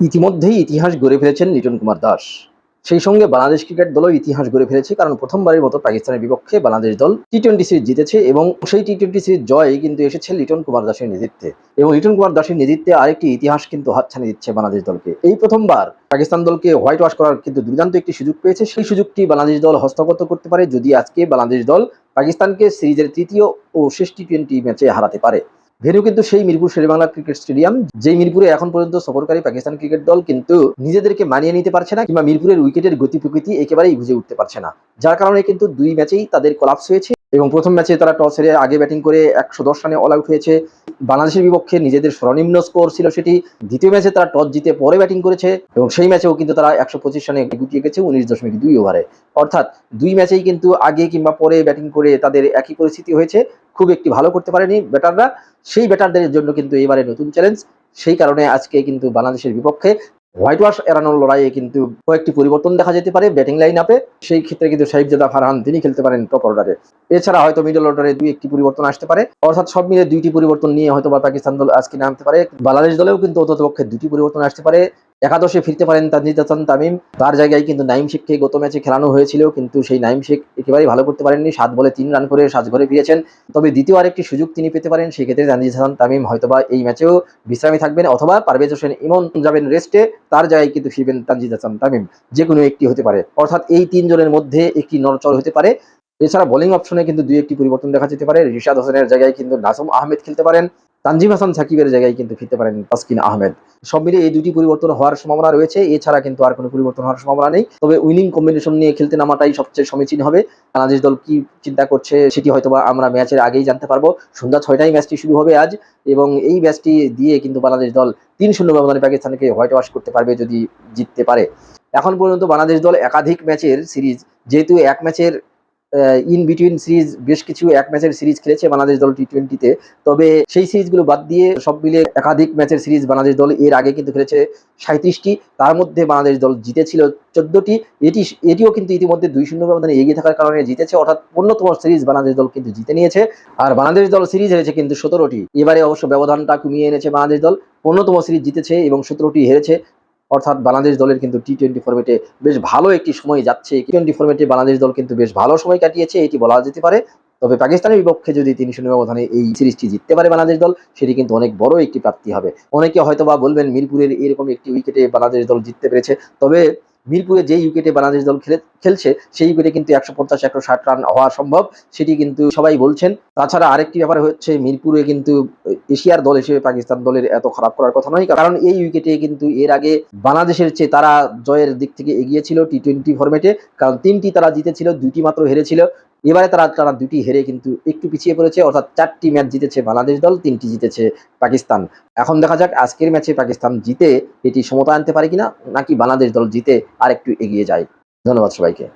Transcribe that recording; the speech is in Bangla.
ইতিমধ্যেই ইতিহাস গড়ে ফেলেছেন লিটন কুমার দাস। সেই সঙ্গে বাংলাদেশ ক্রিকেট দলও ইতিহাস গড়ে ফেলেছে, কারণ প্রথমবারের মতো পাকিস্তানের বিপক্ষে বাংলাদেশ দল টি টোয়েন্টি সিরিজ জিতেছে এবং সেই টি টোয়েন্টি সিরিজ জয় কিন্তু এসেছে লিটন কুমার দাসের নেতৃত্বে। এবং লিটন কুমার দাসের নেতৃত্বে আরেকটি ইতিহাস কিন্তু হাতছানি দিচ্ছে বাংলাদেশ দলকে। এই প্রথমবার পাকিস্তান দলকে হোয়াইট ওয়াশ করার কিন্তু দুর্দান্ত একটি সুযোগ পেয়েছে। সেই সুযোগটি বাংলাদেশ দল হস্তগত করতে পারে যদি আজকে বাংলাদেশ দল পাকিস্তানকে সিরিজের তৃতীয় ও শেষ টি টোয়েন্টি ম্যাচে হারাতে পারে। ভেন্যু কিন্তু সেই মিরপুর শেরেবাংলা ক্রিকেট স্টেডিয়াম যেই মিরপুরে এখন পর্যন্ত সফরকারী পাকিস্তান ক্রিকেট দল কিন্তু নিজেদেরকে মানিয়ে নিতে পারছে না কিংবা মিরপুরের উইকেটের গতি প্রকৃতি একেবারেই বুঝে উঠতে পারছে না। যার কারণে কিন্তু দুই ম্যাচেই তাদের কলাপস হয়েছে এবং প্রথম ম্যাচে তারা টস হেরে আগে ব্যাটিং করে একশো দশ রানে অল আউট হয়েছে। বাংলাদেশের বিপক্ষে নিজেদের সর্বনিম্ন স্কোর ছিল সেটি। দ্বিতীয় ম্যাচে তারা টস জিতে পরে ব্যাটিং করেছে এবং সেই ম্যাচেও কিন্তু তারা একশো পঁচিশ রানে গুটিয়ে গেছে উনিশ দশমিক দুই ওভারে অর্থাৎ দুই ম্যাচেই কিন্তু আগে কিংবা পরে ব্যাটিং করে তাদের একই পরিস্থিতি হয়েছে। খুব একটি ভালো করতে পারেনি ব্যাটাররা। সেই ব্যাটারদের জন্য কিন্তু এবারে নতুন চ্যালেঞ্জ সেই কারণে আজকে কিন্তু বাংলাদেশের বিপক্ষে হোয়াইট ওয়াশ এড়ানোর লড়াইয়ে কিন্তু কয়েকটি পরিবর্তন দেখা যেতে পারে ব্যাটিং লাইন আপে সেই ক্ষেত্রে কিন্তু সাহিবজাদা ফারহান, তিনি খেলতে পারেন টপ অর্ডারে এছাড়া হয়তো মিডল অর্ডারে দুই একটি পরিবর্তন আসতে পারে। অর্থাৎ সব মিলে দুইটি পরিবর্তন নিয়ে হয়তো বা পাকিস্তান দল আজকে নামতে পারে। বাংলাদেশ দলেও কিন্তু অন্ততপক্ষে দুটি পরিবর্তন আসতে পারে। একাদশে ফিরতে পারেন তানজিদ হাসান তামিম। তার জায়গায় কিন্তু নাইম শেখকে গত ম্যাচে খেলানো হয়েছিল, কিন্তু সেই নাইম শেখ একেবারেই ভালো করতে পারেননি। সাত বলে তিন রান করে সাজ ঘরে ফিরেছেন। তবে দ্বিতীয় আরেকটি সুযোগ তিনি পেতে পারেন, সেক্ষেত্রে তানজিদ তামিম হয়তোবা এই ম্যাচেও বিশ্রামী থাকবেন, অথবা পারভেজ হোসেন ইমন যাবেন রেস্টে তার জায়গায় কিন্তু ফিরবেন তানজিদ হাসান তামিম। যে কোনো একটি হতে পারে। অর্থাৎ এই তিনজনের মধ্যে একটি নরচর হতে পারে। এছাড়া বোলিং অপশনে কিন্তু দুই একটি পরিবর্তন দেখা যেতে পারে। রিশাদ হোসেনের জায়গায় কিন্তু নাসুম আহমেদ খেলতে পারেন। তানজিম হাসান সাকিবের জায়গায় কিন্তু ফিরতে পারেন তাসকিন আহমেদ। সব মিলিয়ে এই দুটি পরিবর্তন হওয়ার সম্ভাবনা রয়েছে। এছাড়া কিন্তু আর কোনো পরিবর্তন হওয়ার সম্ভাবনা নেই। তবে উইনিং কম্বিনেশন নিয়ে খেলতে নামাটাই সবচেয়ে সমীচীন হবে। বাংলাদেশ দল কি চিন্তা করছে সেটি হয়তোবা আমরা ম্যাচের আগেই জানতে পারব। সন্ধ্যা ছয়টায় ম্যাচটি শুরু হবে আজ এবং এই ম্যাচটি দিয়ে কিন্তু বাংলাদেশ দল তিন শূন্য ব্যবধানে পাকিস্তানকে হোয়াইট ওয়াশ করতে পারবে যদি জিততে পারে। এখন পর্যন্ত বাংলাদেশ দল একাধিক ম্যাচের সিরিজ, যেহেতু এক ম্যাচের ইন বিটুইন সিরিজ বেশ কিছু এক ম্যাচের সিরিজ খেলেছে বাংলাদেশ দল টি টোয়েন্টিতে তবে সেই সিরিজগুলো বাদ দিয়ে সব মিলে একাধিক ম্যাচের সিরিজ বাংলাদেশ দল এর আগে কিন্তু খেলেছে সাঁত্রিশটি তার মধ্যে বাংলাদেশ দল জিতেছিল চোদ্দটি। এটি এটিও কিন্তু ইতিমধ্যে দুই শূন্য ব্যবধানে এগিয়ে থাকার কারণে জিতেছে, অর্থাৎ অন্যতম সিরিজ বাংলাদেশ দল কিন্তু জিতে নিয়েছে। আর বাংলাদেশ দল সিরিজ হেরেছে কিন্তু সতেরোটি। এবারে অবশ্য ব্যবধানটা কমিয়ে এনেছে বাংলাদেশ দল। অন্যতম সিরিজ জিতেছে এবং সতেরোটি হেরেছে। অর্থাৎ বাংলাদেশ দলের কিন্তু টি টোয়েন্টি ফর্মেটে বেশ ভালো একটি সময় যাচ্ছে। টি টোয়েন্টি ফর্মেটে বাংলাদেশ দল কিন্তু বেশ ভালো সময় কাটিয়েছে, এটি বলা যেতে পারে। তবে পাকিস্তানের বিপক্ষে যদি তিনি শূন্য ব্যবধানে এই সিরিজটি জিততে পারে বাংলাদেশ দল, সেটি কিন্তু অনেক বড় একটি প্রাপ্তি হবে। অনেকে হয়তো বা বলবেন মিরপুরের এরকম একটি উইকেটে বাংলাদেশ দল জিততে পেরেছে। তবে মিরপুরে যেই উইকেটে বাংলাদেশ দল খেলে খেলছে, সেই উইকেটে কিন্তু একশো পঞ্চাশ, একশো ষাট রান হওয়া সম্ভব। সেটি কিন্তু সবাই বলছেন। তাছাড়া আরেকটি ব্যাপার হচ্ছে, মিরপুরে কিন্তু এশিয়ার দল হিসেবে পাকিস্তান দলের এত খারাপ করার কথা নয়। কারণ এই উইকেটে কিন্তু এর আগে বাংলাদেশের চেয়ে তারা জয়ের দিক থেকে এগিয়েছিল টি টোয়েন্টি ফর্মেটে কারণ তিনটি তারা জিতেছিল, দুইটি মাত্র হেরেছিল। এবারে তারা তারা দুটি হেরে কিন্তু একটু পিছিয়ে পড়েছে, অর্থাৎ চারটি ম্যাচ জিতেছে বাংলাদেশ দল, তিনটি জিতেছে পাকিস্তান। এখন দেখা যাক আজকের ম্যাচে পাকিস্তান জিতে এটি সমতা আনতে পারে কিনা, নাকি বাংলাদেশ দল জিতে আর একটু এগিয়ে যায়। ধন্যবাদ সবাইকে।